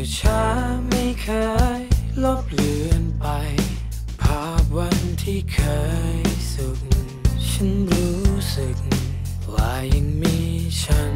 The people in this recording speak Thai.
อช้าไม่เคยลบเลือนไป ภาพวันที่เคยสุข ฉันรู้สึกว่ายังมีฉัน